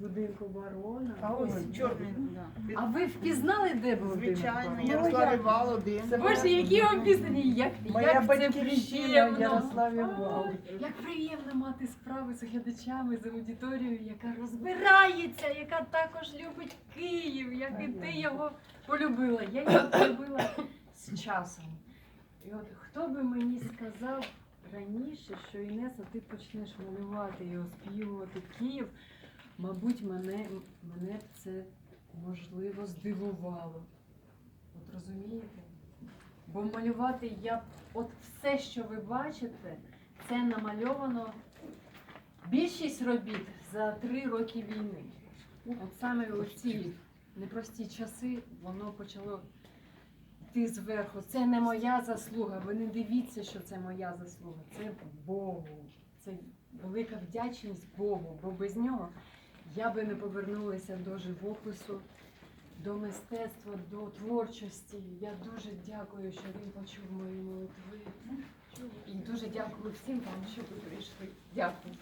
будинку барона. А ось чорний. да. А ви впізнали, де був Звичайно, барона? Ярославі Вал один. Це Боже, які вам пісні, як, Моя як це батьківщина приємно. Ярославі Вал. Як приємно мати справи з глядачами, з аудиторією, яка розбирається, яка також любить Київ, як і ти його полюбила. Я його полюбила з часом. І от хто би мені сказав раніше, що Інеса, ти почнеш малювати і оспівувати Київ, мабуть, мене, мене б це можливо здивувало. От розумієте? Бо малювати я б- от все, що ви бачите, це намальовано більшість робіт за три роки війни. От саме у ці непрості часи воно почало йти зверху. Це не моя заслуга. Ви не дивіться, що це моя заслуга. Це Богу. Це велика вдячність Богу, бо без нього я би не повернулася до живопису, до мистецтва, до творчості. Я дуже дякую, що він почув мої молитви. І дуже дякую всім вам, що ви прийшли. Дякую.